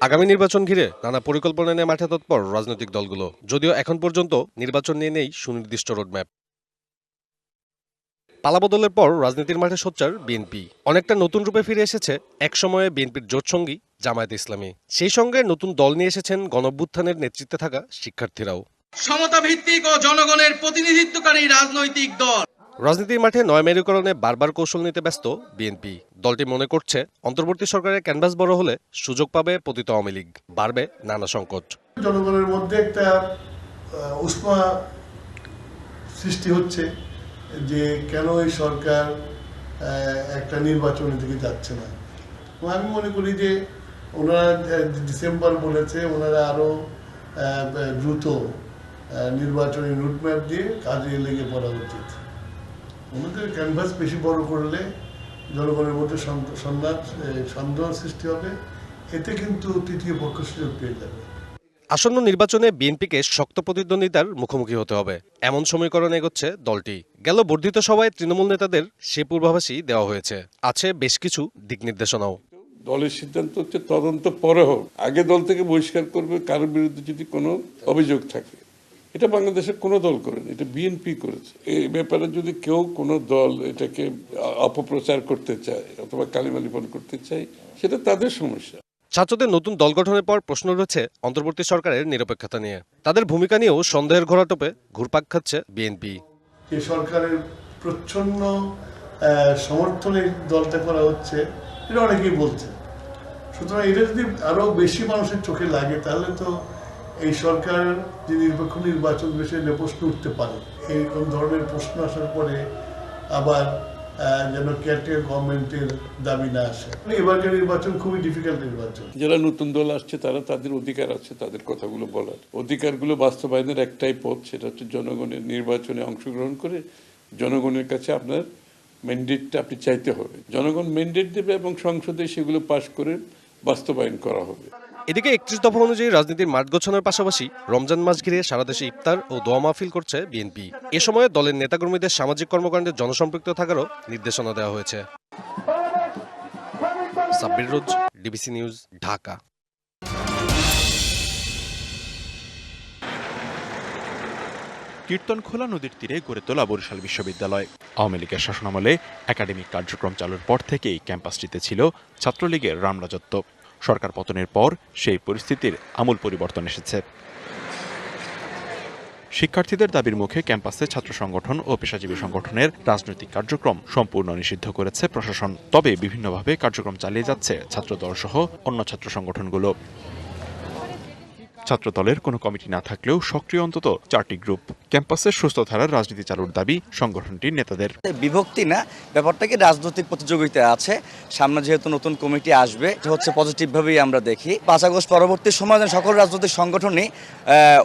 আগামী নির্বাচন ঘিরে নানা পরিকল্পনা নিয়ে মাঠে তৎপর রাজনৈতিক দলগুলো। যদিও এখন পর্যন্ত নির্বাচন নিয়ে নেই সুনির্দিষ্ট রোডম্যাপ। পালাবদলের পর রাজনীতির মাঠে সোচ্চার বিএনপি। অনেকটা নতুন রূপে ফিরে এসেছে একসময়ে বিএনপির জোটসঙ্গী জামায়াত ইসলামী। সেই সঙ্গে নতুন দল নিয়ে এসেছেন গণঅভ্যুত্থানের নেতৃত্বে থাকা শিক্ষার্থীরাও। সমতা ভিত্তিক ও জনগণের প্রতিনিধিত্বকারী রাজনৈতিক দল। রাজনীতির মাঠে নয় মেরুকরণে বারবার কৌশল নিতে ব্যস্ত বিএনপি। দলটি মনে করছে, অন্তর্বর্তী সরকারের ক্যানভাস বড় হলে সুযোগ পাবে পতিত আওয়ামী লীগ, বাড়বে নানা সংকট। জনগণের মধ্যে একটা উষ্মা সৃষ্টি হচ্ছে যে কেন এই সরকার একটা নির্বাচনের দিকে যাচ্ছে না। আমি মনে করি যে ওনারা ডিসেম্বর বলেছে ওনারা আরও দ্রুত নির্বাচনী রুটম্যাপ দিয়ে কাজে লেগে পড়া উচিত। ওনাদের ক্যানভাস বেশি বড় করলে জনগণের মধ্যে সন্দ- সন্দেহ সন্দেহ সৃষ্টি হবে। এতে কিন্তু তৃতীয় পক্ষ সুযোগ পেয়ে যাবে। আসন্ন নির্বাচনে বিএনপিকে শক্ত প্রতিদ্বন্দ্বিতার মুখোমুখি হতে হবে। এমন সমীকরণ এগোচ্ছে দলটি। গেল বর্ধিত সভায় তৃণমূল নেতাদের সে পূর্বাভাসই দেওয়া হয়েছে। আছে বেশ কিছু দিক নির্দেশনাও। দলের সিদ্ধান্ত হচ্ছে তদন্ত পরে হোক। আগে দল থেকে বহিষ্কার করবে কারোর বিরুদ্ধে যদি কোনো অভিযোগ থাকে। এটা বাংলাদেশের কোনো দল করেনি এটা বিএনপি করেছে। এই ব্যাপারে যদি কেউ কোনো দল এটাকে অপপ্রচার করতে চায় অথবা কালিমালিপন করতে চায় সেটা তাদের সমস্যা। ছাত্রদের নতুন দল গঠনের পর প্রশ্ন রয়েছে অন্তর্বর্তী সরকারের নিরপেক্ষতা নিয়ে। তাদের ভূমিকা নিয়েও সন্দেহের ঘোরাটোপে ঘুরপাক খাচ্ছে বিএনপি যে সরকারের প্রচ্ছন্ন আহ, সমর্থনে দলটা করা হচ্ছে এটা অনেকেই বলছে সুতরাং এটা যদি আরও বেশি মানুষের চোখে লাগে তাহলে তো এই সরকার যে নিরপেক্ষ নির্বাচন বিষয়ে প্রশ্ন উঠতে পারে। এইরকম ধরনের প্রশ্ন আসার পরে আবার যেন গভর্নমেন্টের দাবি না আসে। নির্বাচন খুবই নির্বাচন। যারা নতুন দল আসছে, তারা তাদের অধিকার তাদের কথাগুলো বলার। অধিকারগুলো বাস্তবায়নের একটাই পথ, সেটা হচ্ছে জনগণের নির্বাচনে অংশগ্রহণ করে জনগণের কাছে আপনার আপনি চাইতে হবে। জনগণ ম্যান্ডেট দেবে এবং সংসদে সেগুলো পাশ করে বাস্তবায়ন করা হবে। এদিকে একত্রিশ দফা অনুযায়ী রাজনীতির মাঠ গোছানোর পাশাপাশি রমজান মাস ঘিরে সারা দেশে ইফতার ও দোয়া মাহফিল করছে বিএনপি। এ সময় দলের নেতাকর্মীদের সামাজিক কর্মকাণ্ডে জনসম্পৃক্ত থাকারও নির্দেশনা দেওয়া হয়েছে। Sabbir Rose, DBC news, Dhaka. Kirtankhola নদীর তীরে গড়ে তোলা বরিশাল বিশ্ববিদ্যালয়। আওয়ামী লীগের শাসনামলে একাডেমিক কার্যক্রম চালুর পর থেকেই ক্যাম্পাসটিতে ছিল ছাত্রলীগের রামরাজত্ব। সরকার পতনের পর সেই পরিস্থিতির আমূল পরিবর্তন এসেছে। শিক্ষার্থীদের দাবির মুখে ক্যাম্পাসে ছাত্র সংগঠন ও পেশাজীবী সংগঠনের রাজনৈতিক কার্যক্রম সম্পূর্ণ নিষিদ্ধ করেছে প্রশাসন। তবে বিভিন্নভাবে কার্যক্রম চালিয়ে যাচ্ছে ছাত্রদল সহ অন্য ছাত্র সংগঠনগুলো। ছাত্রদলের কোনো কমিটি না থাকলেও সক্রিয় অন্তত চারটি গ্রুপ। ক্যাম্পাসের সুস্থ ধারার রাজনীতি চালুর দাবি সংগঠনটির নেতাদের। বিভক্তি না ব্যাপারটাকে রাজনৈতিক প্রতিযোগিতা আছে সামনে যেহেতু নতুন কমিটি আসবে এটা হচ্ছে পজিটিভভাবেই আমরা দেখি। পাঁচ আগস্ট পরবর্তী সময় যেন সকল রাজনৈতিক সংগঠনই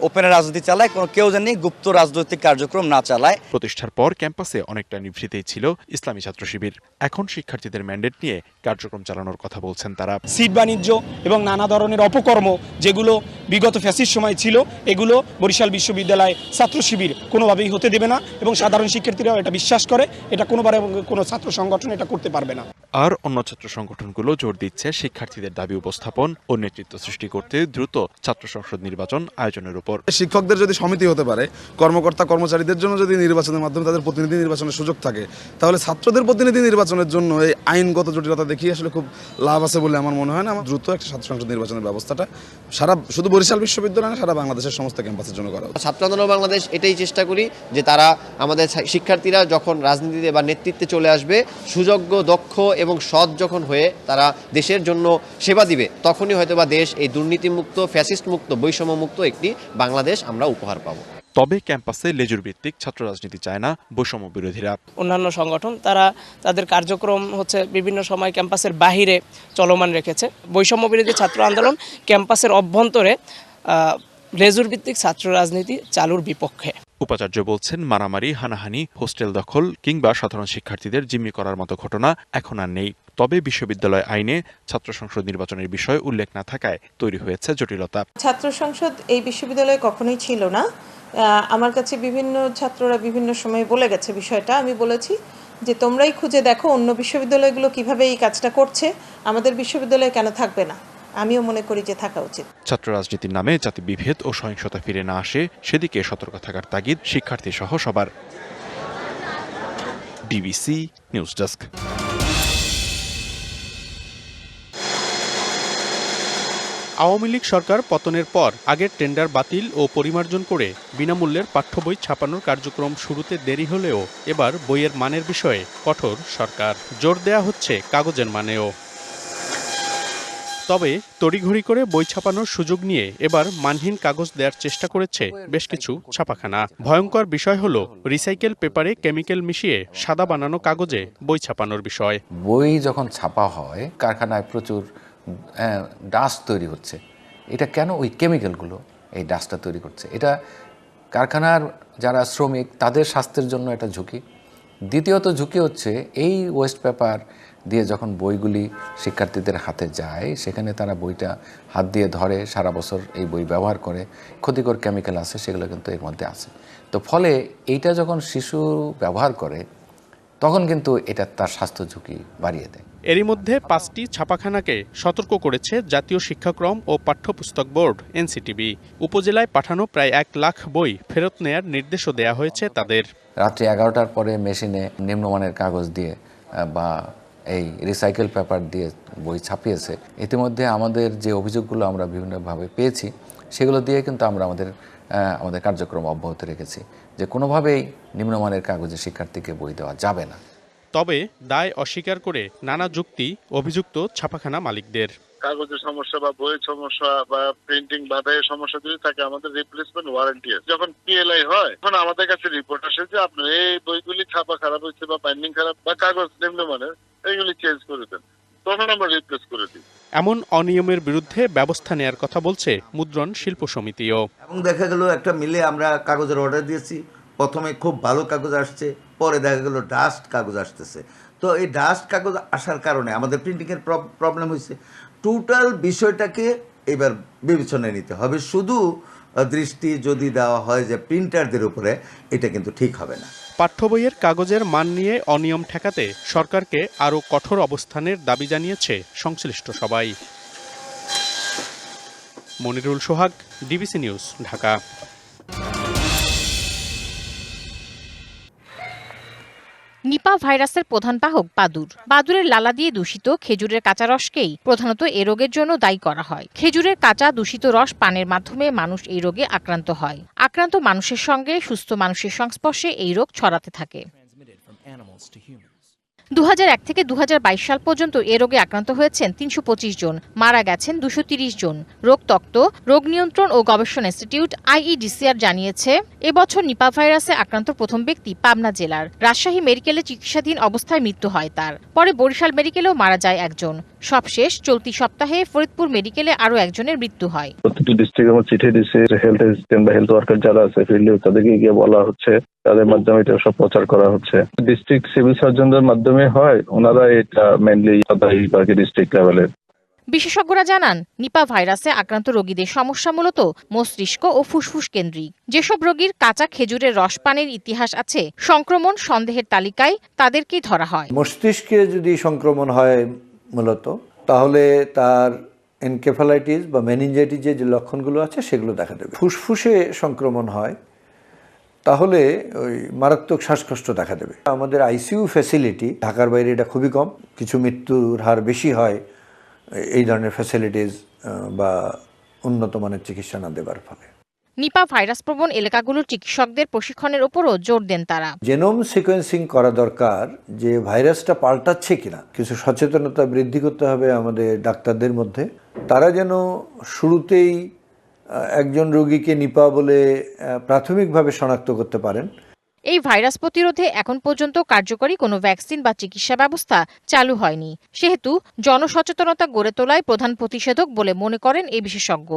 ওপেনে রাজনীতি চালায় কোনো কেউ জানি গুপ্ত রাজনৈতিক কার্যক্রম না চালায়। প্রতিষ্ঠার পর ক্যাম্পাসে অনেকটা নিভৃতেই ছিল ইসলামী ছাত্র শিবির। এখন শিক্ষার্থীদের ম্যান্ডেট নিয়ে কার্যক্রম চালানোর কথা বলছেন তারা। সিট বাণিজ্য এবং নানা ধরনের অপকর্ম যেগুলো বিগত ফ্যাসির সময় ছিল এগুলো বরিশাল বিশ্ববিদ্যালয় ছাত্র শিবির কোনোভাবেই হতে দেবে না এবং সাধারণ শিক্ষার্থীরাও এটা বিশ্বাস করে এটা কোনোবারে কোনো ছাত্র সংগঠন এটা করতে পারবে না। আর অন্য ছাত্র সংগঠনগুলো জোর দিচ্ছে শিক্ষার্থীদের দাবি উপস্থাপন ও নেতৃত্ব সৃষ্টি করতে দ্রুত ছাত্র সংসদ নির্বাচন আয়োজনের উপর। শিক্ষকদের যদি সমিতি হতে পারে কর্মকর্তা কর্মচারীদের জন্য যদি নির্বাচনের মাধ্যমে তাদের প্রতিনিধি নির্বাচনের সুযোগ থাকে তাহলে ছাত্রদের প্রতিনিধি নির্বাচনের জন্য এই আইনগত জটিলতা দেখিয়ে আসলে খুব লাভ আছে বলে আমার মনে হয় না। আমার দ্রুত একটা ছাত্র সংসদ নির্বাচনের ব্যবস্থাটা সারা শুধু বরিশাল বিশ্ববিদ্যালয় না, সারা বাংলাদেশের সমস্ত ক্যাম্পাসের জন্য করা ছাত্র আন্দোলন বাংলাদেশ এটাই চেষ্টা করি যে তারা আমাদের শিক্ষার্থীরা যখন রাজনীতিতে বা নেতৃত্বে চলে আসবে, সুযোগ্য, দক্ষ এবং সৎ যখন হয়ে তারা দেশের জন্য সেবা দিবে, তখনই হয়তো বা দেশ এই দুর্নীতিমুক্ত ফ্যাসিস্ট মুক্ত বৈষম্য মুক্ত একটি বাংলাদেশ আমরা উপহার পাবো। তবে ক্যাম্পাসে লেজুর ভিত্তিক ছাত্র রাজনীতি চায় না বৈষম্য বিরোধীরা। অন্যান্য সংগঠন তারা তাদের কার্যক্রম হচ্ছে বিভিন্ন সময় ক্যাম্পাসের বাহিরে চলমান রেখেছে। বৈষম্য বিরোধী ছাত্র আন্দোলন ক্যাম্পাসের অভ্যন্তরে লেজুর ভিত্তিক ছাত্র রাজনীতি চালুর বিপক্ষে। উপাচার্য বলছেন মারামারি হানাহানি হোস্টেল দখল কিংবা সাধারণ শিক্ষার্থীদের জিম্মি করার মতো ঘটনা এখন আর নেই। তবে বিশ্ববিদ্যালয় আইনে ছাত্র সংসদ নির্বাচনের বিষয় উল্লেখ না থাকায় তৈরি হয়েছে জটিলতা। ছাত্র সংসদ এই বিশ্ববিদ্যালয়ে কখনোই ছিল না। আমার কাছে বিভিন্ন ছাত্ররা বিভিন্ন সময় বলে গেছে বিষয়টা। আমি বলেছি যে, তোমরাই খুঁজে দেখো অন্য বিশ্ববিদ্যালয়গুলো কীভাবে এই কাজটা করছে। আমাদের বিশ্ববিদ্যালয়ে কেন থাকবে না? আমিও মনে করি যে, থাকা উচিত। ছাত্র রাজনীতির নামে যাতে বিভেদ ও সহিংসতা ফিরে না আসে, সেদিকে সতর্ক থাকার তাগিদ শিক্ষার্থী সহ সবার। DBC news desk. Awami League সরকার পতনের পর আগের টেন্ডার বাতিল ও পরিমার্জন করে বিনামূল্যের পাঠ্য বই ছাপানোর কার্যক্রম শুরুতে দেরি হলেও এবার বইয়ের মানের বিষয়ে কঠোর সরকার। জোর দেয়া হচ্ছে কাগজের মানেও। তবে তড়িঘড়ি করে বই ছাপানোর সুযোগ নিয়ে এবার মানহীন কাগজ দেওয়ার চেষ্টা করেছে বেশ কিছু ছাপাখানা। ভয়ঙ্কর বিষয় হলো রিসাইকেল পেপারে কেমিক্যাল মিশিয়ে সাদা বানানো কাগজে বই ছাপানোর বিষয়। বই যখন ছাপা হয়, কারখানায় প্রচুর ডাস্ট তৈরি হচ্ছে। এটা কেন ওই কেমিক্যালগুলো এই ডাস্টটা তৈরি করছে? এটা কারখানার যারা শ্রমিক, তাদের স্বাস্থ্যের জন্য এটা ঝুঁকি। দ্বিতীয়ত ঝুঁকি হচ্ছে এই ওয়েস্ট পেপার দিয়ে যখন বইগুলি শিক্ষার্থীদের হাতে যায়, সেখানে তারা বইটা হাত দিয়ে ধরে, সারা বছর এই বই ব্যবহার করে। ক্ষতিকর কেমিক্যাল আছে, সেগুলো কিন্তু এর মধ্যে আছে। তো ফলে এইটা যখন শিশু ব্যবহার করে, তখন কিন্তু এটা তার স্বাস্থ্য ঝুঁকি বাড়িয়ে দেয়। এরই মধ্যে পাঁচটি ছাপাখানাকে সতর্ক করেছে জাতীয় শিক্ষাক্রম ও পাঠ্যপুস্তক বোর্ড, এনসিটিবি। উপজেলায় পাঠানো প্রায় এক লাখ বই ফেরত নেয়ার নির্দেশও দেয়া হয়েছে তাদের। রাত্রি এগারোটার পরে মেশিনে নিম্নমানের কাগজ দিয়ে বা এই রিসাইকেল পেপার দিয়ে বই ছাপিয়েছে। ইতিমধ্যে আমাদের যে অভিযোগগুলো আমরা বিভিন্নভাবে পেয়েছি, সেগুলো দিয়ে কিন্তু আমরা আমাদের আমাদের কার্যক্রম অব্যাহত রেখেছি। যে কোনোভাবেই নিম্নমানের কাগজে শিক্ষার্থীকে বই দেওয়া যাবে না। তবে দায় অস্বীকার করে নানা যুক্তি অভিযুক্ত ছাপাখানা মালিকদের। কাগজের সমস্যা বা বইয়ের সমস্যা বা প্রিন্টিং বাধাইয়ের সমস্যা যদি থাকে আমাদের রিপ্লেসমেন্ট ওয়ারেন্টি আছে। যখন পিএলআই হয় তখন আমাদের কাছে রিপোর্ট আসে যে আপনার এই বইগুলি ছাপা খারাপ হয়েছে বা বাইন্ডিং খারাপ বা কাগজ নিম্নমানের এইগুলি চেঞ্জ করে দেন। তখন আমরা রিপ্লেস করে দিই। এমন অনিয়মের বিরুদ্ধে ব্যবস্থা নেয়ার কথা বলছে মুদ্রণ শিল্প সমিতিও। এবং দেখা গেল একটা মিলে আমরা কাগজের অর্ডার দিয়েছি। প্রথমে খুব ভালো কাগজ আসছে, পরে দেখা গেল ডাস্ট কাগজ আসতেছে। তো এই ডাস্ট কাগজ আসার কারণে আমাদের প্রিন্টিংয়ের প্রবলেম হয়েছে। টোটাল বিষয়টাকে এবার বিবেচনায় নিতে হবে। শুধু দৃষ্টি যদি দেওয়া হয় যে প্রিন্টারদের উপরে, এটা কিন্তু ঠিক হবে না। পাঠ্য বইয়ের কাগজের মান নিয়ে অনিয়ম ঠেকাতে সরকারকে আরও কঠোর অবস্থানের দাবি জানিয়েছে সংশ্লিষ্ট সবাই। Monirul Sohag DBC news Dhaka. Nipah ভাইরাসের প্রধান বাহক বাদুর। বাদুরের লালা দিয়ে দূষিত খেজুরের কাঁচা রসকেই প্রধানত এ রোগের জন্য দায়ী করা হয়। খেজুরের কাঁচা দূষিত রস পানের মাধ্যমে মানুষ এই রোগে আক্রান্ত হয়। আক্রান্ত মানুষের সঙ্গে সুস্থ মানুষের সংস্পর্শে এই রোগ ছড়াতে থাকে। দুহাজার এক থেকে দুহাজার বাইশ সাল পর্যন্ত এ রোগে আক্রান্ত হয়েছেন তিনশো পঁচিশ জন, মারা গেছেন দুশো জন। রোগ তক্ত রোগ নিয়ন্ত্রণ ও গবেষণা ইনস্টিটিউট আইইডিসিআর জানিয়েছে, এবছর নিপা ভাইরাসে আক্রান্ত প্রথম ব্যক্তি পাবনা জেলার। রাজশাহী মেডিকেলে চিকিৎসাধীন অবস্থায় মৃত্যু হয় তার। পরে বরিশাল মেডিকেলেও মারা যায় একজন। সবশেষ চলতি সপ্তাহে ফরিদপুর মেডিকেলে আরও একজনের মৃত্যু হয়। প্রতিটি ডিস্ট্রিক্ট আমার চিঠি দিচ্ছে হেলথ অ্যাসিস্ট্যান্ট বা হেলথ ওয়ার্কার যারা আছে ফিল্ডে তাদেরকে গিয়ে বলা হচ্ছে তাদের মাধ্যমে এটা সব প্রচার করা হচ্ছে। ডিস্ট্রিক্ট সিভিল সার্জনদের মাধ্যমে হয় ওনারা এটা মেনলি ডিস্ট্রিক্ট লেভেলের বিশেষজ্ঞরা জানান নিপা ভাইরাসে আক্রান্ত রোগীদের সমস্যা মূলত মস্তিষ্ক ও ফুসফুস কেন্দ্রিক। যেসব রোগীর কাঁচা খেজুরের রস পানের ইতিহাস আছে সংক্রমণ সন্দেহের তালিকায় তাদেরকেই ধরা হয়। মস্তিষ্কে যদি সংক্রমণ হয় মূলত তাহলে তার এনকেফালাইটিস বা মেনিনজাইটিসের যে লক্ষণগুলো আছে সেগুলো দেখা দেবে। ফুসফুসে সংক্রমণ হয় তাহলে ওই মারাত্মক শ্বাসকষ্ট দেখা দেবে। আমাদের আইসিইউ ফ্যাসিলিটি ঢাকার বাইরে এটা খুবই কম কিছু মৃত্যুর হার বেশি হয় এই ধরনের ফ্যাসিলিটিস বা উন্নত মানের চিকিৎসা না দেবার ফলে। নিপা ভাইরাস প্রবণ এলাকাগুলোর চিকিৎসকদের প্রশিক্ষণের ওপরও জোর দেন তারা। জেনোম সিকোয়েন্সিং করা দরকার যে ভাইরাসটা পাল্টাচ্ছে কিনা কিছু সচেতনতা বৃদ্ধি করতে হবে আমাদের ডাক্তারদের মধ্যে। তারা যেন শুরুতেই একজন রোগীকে নিপা বলে প্রাথমিকভাবে শনাক্ত করতে পারেন। এই ভাইরাস প্রতিরোধে এখন পর্যন্ত কার্যকরী কোনো ভ্যাকসিন বা চিকিৎসা ব্যবস্থা চালু হয়নি। সেহেতু জনসচেতনতা গড়ে তোলাই প্রধান প্রতিষেধক বলে মনে করেন এই বিশেষজ্ঞ।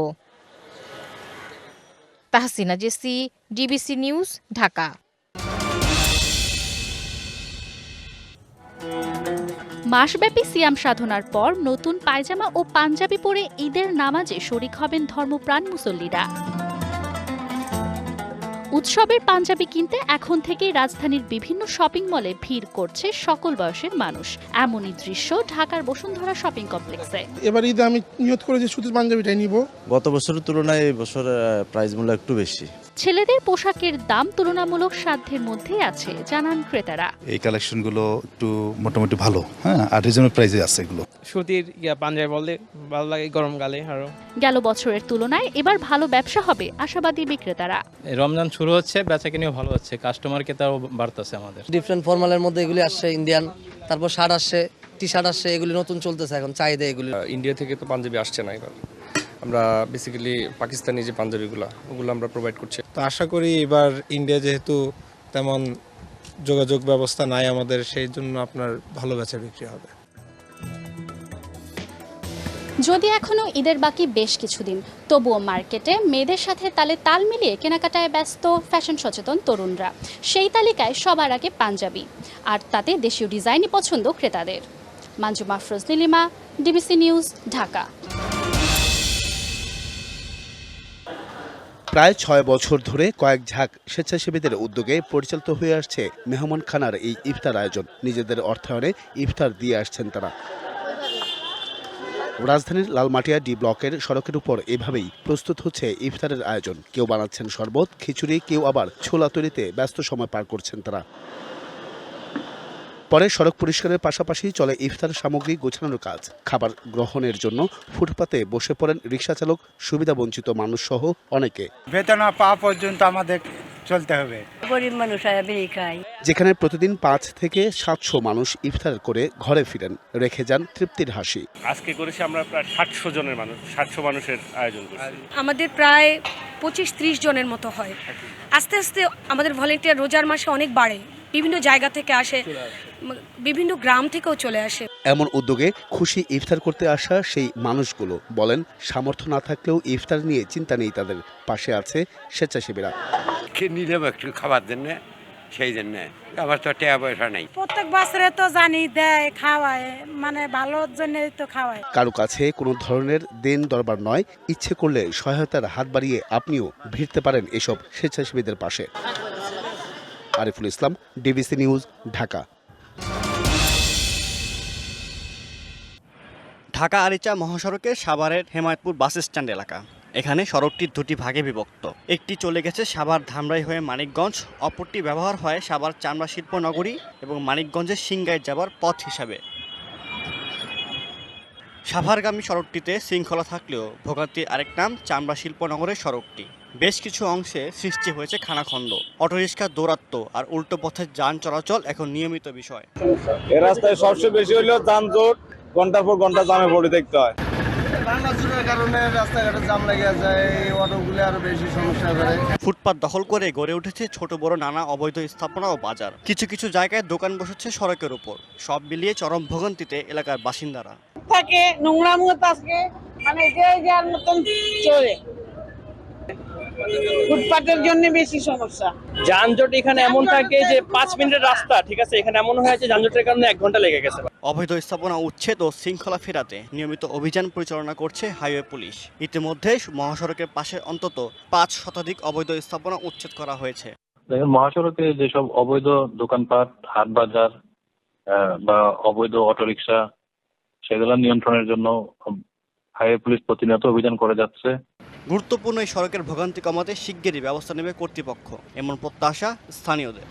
Tahsina Jesy, DBC news, Dhaka. মাসব্যাপী সিয়াম সাধনার পর নতুন পায়জামা ও পাঞ্জাবি পরে ঈদের নামাজে শরিক হবেন ধর্মপ্রাণ মুসল্লিরা। উৎসবের পাঞ্জাবি কিনতে এখন থেকেই রাজধানীর বিভিন্ন শপিং মলে ভিড় করছে সকল বয়সের মানুষ। এমনই দৃশ্য ঢাকার বসুন্ধরা শপিং কমপ্লেক্সে। এবার ঈদে আমি নিয়ত করে যে সুতির পাঞ্জাবিটাই নিব। গত বছরের তুলনায় এই বছর প্রাইস মূল্য একটু বেশি। ছেলেদের পোশাকের দাম তুলনামূলক সাধ্যের মধ্যে আছে জানান ক্রেতারা। এই কালেকশনগুলো একটু মোটামুটি ভালো হ্যাঁ আর রিজনেবল প্রাইসে আছে এগুলো। সুতির ইয়া পাঞ্জাবি বললে ভালো লাগে গরমকালে আরও। গেল বছরের তুলনায় এবার ভালো ব্যবসা হবে আশাবাদী বিক্রেতারা। রমজান শুরু হচ্ছে বেচা কিনেও ভালো হচ্ছে কাস্টমার ক্রেতাও বাড়তেছে আমাদের। ডিফারেন্ট ফর্মালের মধ্যে এগুলি আসছে ইন্ডিয়ান তারপর শার্ট আসছে টি শার্ট আসছে এগুলি নতুন চলতেছে এখন চাহিদা এগুলি। ইন্ডিয়া থেকে তো পাঞ্জাবি আসছে না এবার। আমরা বেসিক্যালি পাকিস্তানি যে পাঞ্জাবিগুলো ওগুলো আমরা প্রোভাইড করছি। তো আশা করি এবার ইন্ডিয়া যেহেতু তেমন যোগাযোগ ব্যবস্থা নাই আমাদের সেই জন্য আপনার ভালো বেচা বিক্রি হবে। যদি এখনও ঈদের বাকি বেশ কিছুদিন তবুও মার্কেটে মেয়েদের সাথে তালে তাল মিলিয়ে কেনাকাটায় ব্যস্ত ফ্যাশন সচেতন তরুণরা সেই তালিকায় সবার আগে পাঞ্জাবি আর তাতে দেশীয় ডিজাইনই পছন্দ ক্রেতাদের। Manju Mafroz Nilima DBC news Dhaka. প্রায় ছয় বছর ধরে কয়েক ঝাঁক স্বেচ্ছাসেবীদের উদ্যোগে পরিচালিত হয়ে আসছে মেহমান খানার এই ইফতার আয়োজন। নিজেদের অর্থায়নে ইফতার দিয়ে আসছেন তারা। রাজধানীর লালমাটিয়া ডি ব্লকের সড়কের উপর এভাবেই প্রস্তুত হচ্ছে ইফতারের আয়োজন। কেউ বানাচ্ছেন শরবত, খিচুড়ি, কেউ আবার ছোলা তৈরিতে ব্যস্ত সময় পার করছেন তারা। পরে সড়ক পরিষ্কারের পাশাপাশি চলে ইফতার সামগ্রী গোছানোর কাজ। খাবার গ্রহণের জন্য ফুটপাতে বসে পড়েন রিক্সা চালক সুবিধাবঞ্চিত মানুষ সহ অনেকে। বেতন পাওয়া পর্যন্ত আমাদের চলতে হবে। গরিব মানুষ যেখানে প্রতিদিন পাঁচ থেকে সাতশো মানুষ ইফতার করে ঘরে ফিরেন। রেখে যান তৃপ্তির হাসি। আজকে করেছি আমরা প্রায় সাতশো জনের মানুষ সাতশো মানুষের আয়োজন করছি। আমাদের প্রায় পঁচিশ ত্রিশ জনের মতো হয়। আস্তে আস্তে আমাদের ভলেন্টিয়ার রোজার মাসে অনেক বাড়ে। বিভিন্ন জায়গা থেকে আসে। বিভিন্ন গ্রাম থেকেও চলে আসে। এমন উদ্যোগে খুশি ইফতার করতে আসা সেই মানুষগুলো বলেন সামর্থ্য না থাকলেও ইফতার নিয়ে চিন্তা নেই তাদের। পাশে আছে স্বেচ্ছাসেবীরা। নিলাম একটু খাবার জন্য সেই জন্য। আবার তো টাকা পয়সা নেই। প্রত্যেক বছরে তো জানি দেয় খাওয়ায় মানে ভালোর জন্য তো খাওয়ায়। কারও কাছে কোনো ধরনের দেন দরবার নয় ইচ্ছে করলে সহায়তার হাত বাড়িয়ে আপনিও ভিড়তে পারেন এসব স্বেচ্ছাসেবীদের পাশে। Ariful Islam DBC news Dhaka. Dhaka Aricha মহাসড়কের সাভারের হেমায়তপুর বাস স্ট্যান্ড এলাকা। এখানে সড়কটি দুটি ভাগে বিভক্ত। একটি চলে গেছে সাভার ধামরাই হয়ে মানিকগঞ্জ, অপরটি ব্যবহার হয় সাভার চামড়া শিল্প নগরী এবং মানিকগঞ্জের সিংগায় যাবার পথ হিসাবে। সাভারগামী সড়কটিতে শৃঙ্খলা থাকলেও ভোগান্তির আরেক নাম চামড়া শিল্পনগরের সড়কটি। বেশ কিছু অংশে সৃষ্টি হয়েছে খানাখন্দ অটোরিক্সা দৌরাত্ম আর উল্টো পথের যান চলাচল এখন নিয়মিত বিষয়। এ রাস্তায় সবচেয়ে বেশি হইল যানজট ঘণ্টার পর ঘণ্টা জামে পড়ে দেখতে হয়। কারণে রাস্তাঘাটে জাম লেগে যায় অটোগুলো আরও বেশি সমস্যা করে। ফুটপাত দখল করে গড়ে উঠেছে ছোট বড় নানা অবৈধ স্থাপনা ও বাজার। কিছু কিছু জায়গায় দোকান বসেছে সড়কের উপর। সব মিলিয়ে চরম ভোগান্তিতে এলাকার বাসিন্দারা। থাকে নোংরা মুখ আজকে মানে যে যার মতন চলে। ফুটপাতের জন্য বেশি সমস্যা। যানজট এখানে এমন থাকে যে পাঁচ মিনিটের রাস্তা ঠিক আছে? এখানে এমন হয়েছে যানজটের কারণে এক ঘণ্টা লেগে গেছে। অবৈধ স্থাপনা উচ্ছেদ ও শৃঙ্খলা ফেরাতে নিয়মিত অভিযান পরিচালনা করছে হাইওয়ে পুলিশ। ইতিমধ্যে মহাসড়কের পাশে অন্তত পাঁচ শতাধিক অবৈধ স্থাপনা উচ্ছেদ করা হয়েছে। দেখেন মহাসড়কে যেসব অবৈধ দোকানপাট হাট বাজার আহ, বা অবৈধ অটোরিকশা সেগুলো নিয়ন্ত্রণের জন্য হাইওয়ে পুলিশ প্রতিনিয়ত অভিযান করে যাচ্ছে। গুরুত্বপূর্ণ এই সড়কের ভোগান্তি কমাতে শিগগিরই ব্যবস্থা নেবে কর্তৃপক্ষ। এমন প্রত্যাশা স্থানীয়দের।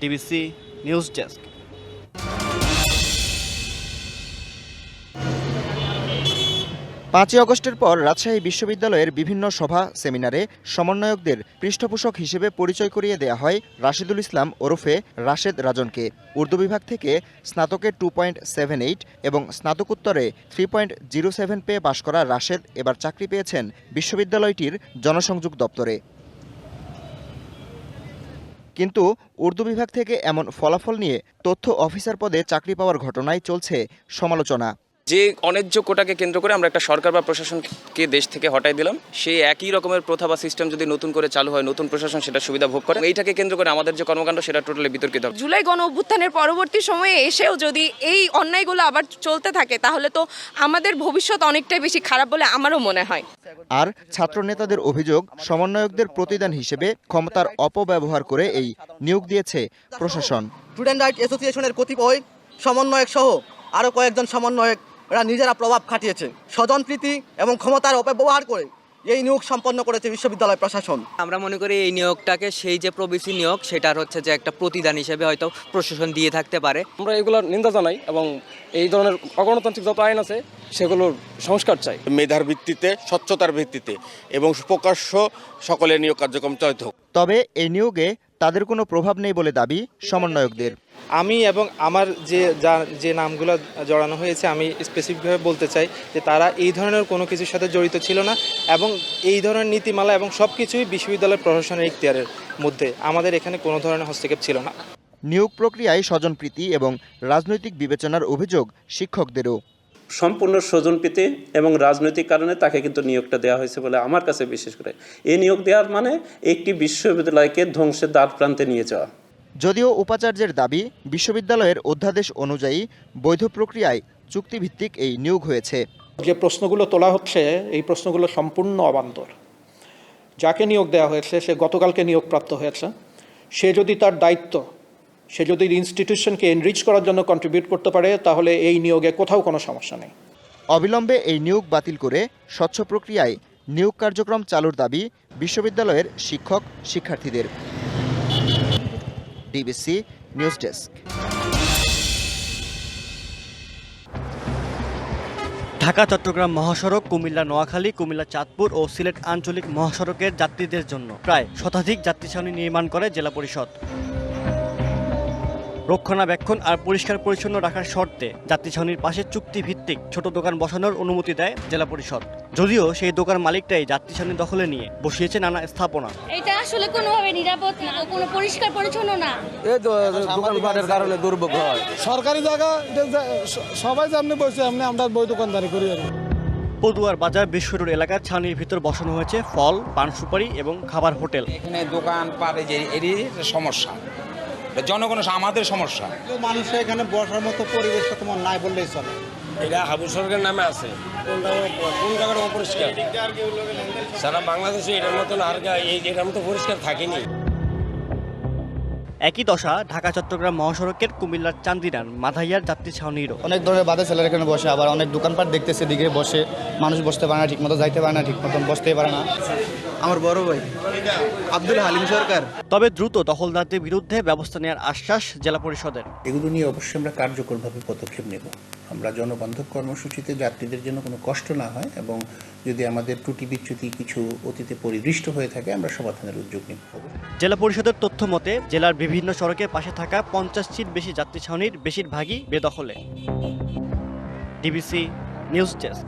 DBC news desk. পাঁচই আগস্টের পর রাজশাহী বিশ্ববিদ্যালয়ের বিভিন্ন সভা, সেমিনারে সমন্বয়কদের পৃষ্ঠপোষক হিসেবে পরিচয় করিয়ে দেয়া হয় রাশেদুল ইসলাম ওরফে রাশেদ রাজনকে। উর্দু বিভাগ থেকে স্নাতকে টু পয়েন্ট সেভেন এইট এবং স্নাতকোত্তরে থ্রি পয়েন্ট জিরো সেভেন পেয়ে পাশ করা রাশেদ এবার চাকরি পেয়েছেন বিশ্ববিদ্যালয়টির জনসংযোগ দপ্তরে। কিন্তু উর্দু বিভাগ থেকে এমন ফলাফল নিয়ে তথ্য অফিসার পদে চাকরি পাওয়ার ঘটনায় চলছে সমালোচনা। যে অন্যায্য কোটাকে কেন্দ্র করে আমরা একটা সরকার বা প্রশাসনকে দেশ থেকে হটাই দিলাম সেই একই রকমের প্রথা বা সিস্টেম যদি নতুন করে চালু হয় নতুন প্রশাসন সেটা সুবিধা ভোগ করে। এইটাকে কেন্দ্র করে আমাদের যে কর্মকাণ্ড সেটা টোটালি বিতর্কিত জুলাই গণ অভ্যুত্থানের পরবর্তী সময়ে এসেও যদি এই অন্যায়গুলো আবার চলতে থাকে তাহলে তো আমাদের ভবিষ্যৎ অনেকটাই বেশি খারাপ বলে আমারও মনে হয়। আর ছাত্র নেতাদের অভিযোগ সমন্বয়কদের প্রতিদান হিসেবে ক্ষমতার অপব্যবহার করে এই নিয়োগ দিয়েছে প্রশাসন। স্টুডেন্ট রাইট অ্যাসোসিয়েশনের কতিপয় সমন্বয়ক সহ আরও কয়েকজন সমন্বয়করা নিজেরা প্রভাব খাটিয়েছে। স্বজনপ্রীতি এবং ক্ষমতার অপব্যবহার করে এই নিয়োগ সম্পন্ন করেছে বিশ্ববিদ্যালয় প্রশাসন। আমরা মনে করি এই নিয়োগটাকে সেই যে প্রবিসি নিয়োগ সেটার হচ্ছে যে একটা প্রতিদান হিসেবে হয়তো প্রশাসন দিয়ে থাকতে পারে। আমরা এগুলোর নিন্দা জানাই এবং এই ধরনের অগণতান্ত্রিক যত আইন আছে সেগুলোর সংস্কার চাই। মেধার ভিত্তিতে স্বচ্ছতার ভিত্তিতে এবং প্রকাশ্য সকলের নিয়োগ কার্যক্রম চলিত হোক। তবে এই নিয়োগে তাদের কোনো প্রভাব নেই বলে দাবি সমন্বয়কদের। আমি এবং আমার যে যা- যে নামগুলো জড়ানো হয়েছে আমি স্পেসিফিকভাবে বলতে চাই যে তারা এই ধরনের কোনো কিছুর সাথে জড়িত ছিল না এবং এই ধরনের নীতিমালা এবং সব কিছুই বিশ্ববিদ্যালয় প্রশাসনের ইখতিয়ারের মধ্যে। আমাদের এখানে কোনো ধরনের হস্তক্ষেপ ছিল না। নিয়োগ প্রক্রিয়ায় স্বজনপ্রীতি এবং রাজনৈতিক বিবেচনার অভিযোগ শিক্ষকদেরও। সম্পূর্ণ স্বজনপ্রীতি এবং রাজনৈতিক কারণে তাকে কিন্তু নিয়োগটা দেওয়া হয়েছে বলে আমার কাছে বিশেষ করে। এই নিয়োগ দেওয়ার মানে একটি বিশ্ববিদ্যালয়কে ধ্বংসের দ্বার প্রান্তে নিয়ে যাওয়া। যদিও উপাচার্যের দাবি বিশ্ববিদ্যালয়ের অধ্যাদেশ অনুযায়ী বৈধ প্রক্রিয়ায় চুক্তিভিত্তিক এই নিয়োগ হয়েছে। যে প্রশ্নগুলো তোলা হচ্ছে এই প্রশ্নগুলো সম্পূর্ণ অবান্তর। যাকে নিয়োগ দেওয়া হয়েছে সে গতকালকে নিয়োগপ্রাপ্ত হয়েছে। সে যদি তার দায়িত্ব সে যদি ইনস্টিটিউশনকে এনরিচ করার জন্য কন্ট্রিবিউট করতে পারে তাহলে এই নিয়োগে কোথাও কোনো সমস্যা নেই। অবিলম্বে এই নিয়োগ বাতিল করে স্বচ্ছ প্রক্রিয়ায় নিয়োগ কার্যক্রম চালুর দাবি বিশ্ববিদ্যালয়ের শিক্ষক শিক্ষার্থীদের। DBC news desk Dhaka Chittagong মহাসড়ক কুমিল্লা নোয়াখালী কুমিল্লা চাঁদপুর ও সিলেট আঞ্চলিক মহাসড়কের যাত্রীদের জন্য প্রায় শতাধিক যাত্রী ছাউনি নির্মাণ করে জেলা পরিষদ। রক্ষণাবেক্ষণ আর পরিষ্কার পরিচ্ছন্ন রাখার শর্তে যাত্রী ছাউনির পাশে চুক্তিভিত্তিক ছোট দোকান বসানোর অনুমতি দেয় জেলা পরিষদ। যদিও সেই দোকান মালিকটাই যাত্রী ছাউনি দখলে নিয়ে বসিয়েছে নানা স্থাপনা। এটা আসলে কোনোভাবে নিরাপদ না কোনো পরিষ্কার পরিচ্ছন্ন না। এই দোকানপাটের কারণে দুর্ভোগ হয়। সরকারি জায়গা সবাই যেমনি বসে এমনি আমরা বই দোকানদারি করি আর। পদুয়ার বাজার বিশ্ব রোড এলাকার ছাউনির ভিতর বসানো হয়েছে ফল পান সুপারি এবং খাবার হোটেল। এখানে দোকান পাট এই যে এরই সমস্যা। এটা জনগণের আমাদের সমস্যা। মানুষের এখানে বসার মতো পরিবেশটা তোমার নাই বললেই চলে। এটা হাবু সরকারের নামে আছে। কোন জায়গার অপরিষ্কার? সারা বাংলাদেশে এটার মতন আর এই এটার মতো পরিষ্কার থাকেনি। একই দশা ঢাকা চট্টগ্রাম মহাসড়কের কুমিল্লার চান্দিনার মাধাইয়ার যাত্রী ছাউনিরও অনেক ধরনের বাদে ছেলেরা এখানে বসে আবার অনেক দোকানপাট দেখতেছে দিকে বসে মানুষ বসতে পারে না ঠিক মতো যাইতে পারে না ঠিক মতন বসতেই পারে না। আমার বড় ভাই আব্দুল হালিম সরকার। তবে দ্রুত দখলদারদের বিরুদ্ধে ব্যবস্থা নেওয়ার আশ্বাস জেলা পরিষদের। এগুলো নিয়ে অবশ্যই আমরা কার্যকরভাবে পদক্ষেপ নেব। আমরা জনবান্ধব কর্মসূচিতে যাত্রীদের জন্য কোনো কষ্ট না হয় এবং যদি আমাদের ত্রুটি বিচ্যুতি কিছু অতীতে পরিদৃষ্ট হয়ে থাকে আমরা সমাধানের উদ্যোগ নেব। জেলা পরিষদের তথ্য মতে জেলার বিভিন্ন সড়কের পাশে থাকা পঞ্চাশটির বেশি যাত্রী ছাউনির বেশিরভাগই বেদখলে। DBC news desk.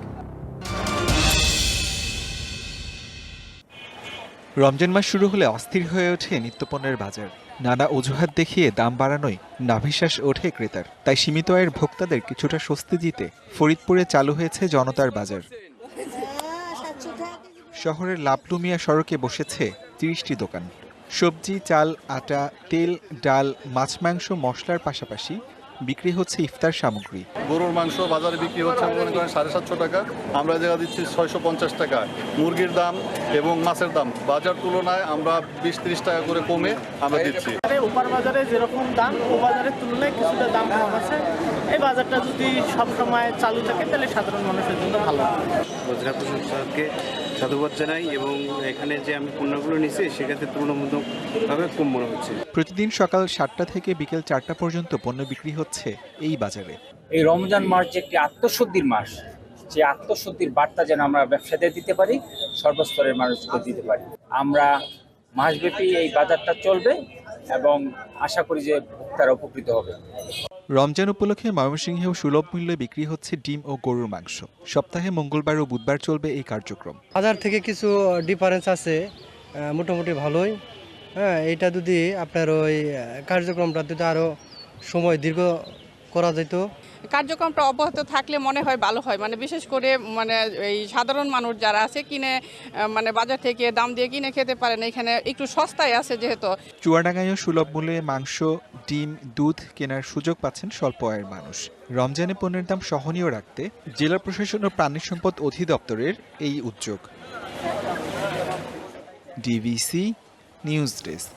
রমজান মাস শুরু হলে অস্থির হয়ে ওঠে নিত্যপণ্যের বাজার। নানা অজুহাত দেখিয়ে দাম বাড়ানোয় নাভিশ্বাস ওঠে ক্রেতার। তাই সীমিত আয়ের ভোক্তাদের কিছুটা স্বস্তি দিতে ফরিদপুরে চালু হয়েছে জনতার বাজার। শহরের লাভলুমিয়া সড়কে বসেছে তিরিশটি দোকান। সবজি, চাল, আটা, তেল, ডাল, মাছ, মাংস, মশলার পাশাপাশি বিক্রি হচ্ছে ইফতার সামগ্রী। গরুর মাংস বাজারে বিক্রি হচ্ছে মনে করেন সাড়ে সাতশো টাকা। আমরা জায়গা দিচ্ছি ছয়শো পঞ্চাশ টাকা। মুরগির দাম এবং মাছের দাম। বাজার তুলনায় আমরা বিশ ত্রিশ টাকা করে কমে আমরা দিচ্ছি। উপার বাজারে যেরকম দাম ও বাজারের তুলনায় কিছুটা দাম কম আছে। এই বাজারটা যদি সব সময় চালু থাকে তাহলে সাধারণ মানুষের জন্য ভালো। রোজগার প্রশাসনকে সাধুবাদ জানাই এবং এখানে যে আমি পণ্যগুলো নিছি সেক্ষেত্রে তুলনামূলকভাবে কম মনে হচ্ছে। প্রতিদিন সকাল সাতটা থেকে বিকেল চারটা পর্যন্ত পণ্য বিক্রি হচ্ছে এই বাজারে। এই রমজান মাস যে একটি আত্মশুদ্ধির মাস যে আত্মশুদ্ধির বার্তা যেন আমরা ব্যবসাদের দিতে পারি সর্বস্তরের মানুষকে দিতে পারি। আমরা মাসব্যাপী এই বাজারটা চলবে এবং আশা করি যে ভোক্তারা উপকৃত হবে। রমজান উপলক্ষে ময়মনসিংহেও সুলভ মূল্যে বিক্রি হচ্ছে ডিম ও গরুর মাংস। সপ্তাহে মঙ্গলবার ও বুধবার চলবে এই কার্যক্রম। বাজার থেকে কিছু ডিফারেন্স আছে মোটামুটি ভালোই। হ্যাঁ এটা যদি আপনার ওই কার্যক্রমটা যদি আরও সময় দীর্ঘ করা যেত কার্যক্রমটা অব্যাহত থাকলে মনে হয় ভালো হয়। মানে বিশেষ করে মানে এই সাধারণ মানুষ যারা আছে, কিনে মানে বাজার থেকে দাম দিয়ে কিনে খেতে পারেন। এখানে একটু সস্তায় আছে যেহেতু। চুয়াডাঙ্গায়ও সুলভ মূল্যে মাংস, ডিম, দুধ কেনার সুযোগ পাচ্ছেন স্বল্প আয়ের মানুষ। রমজানে পণ্যের দাম সহনীয় রাখতে জেলা প্রশাসন ও প্রাণী সম্পদ অধিদপ্তরের এই উদ্যোগ। DVC news desk.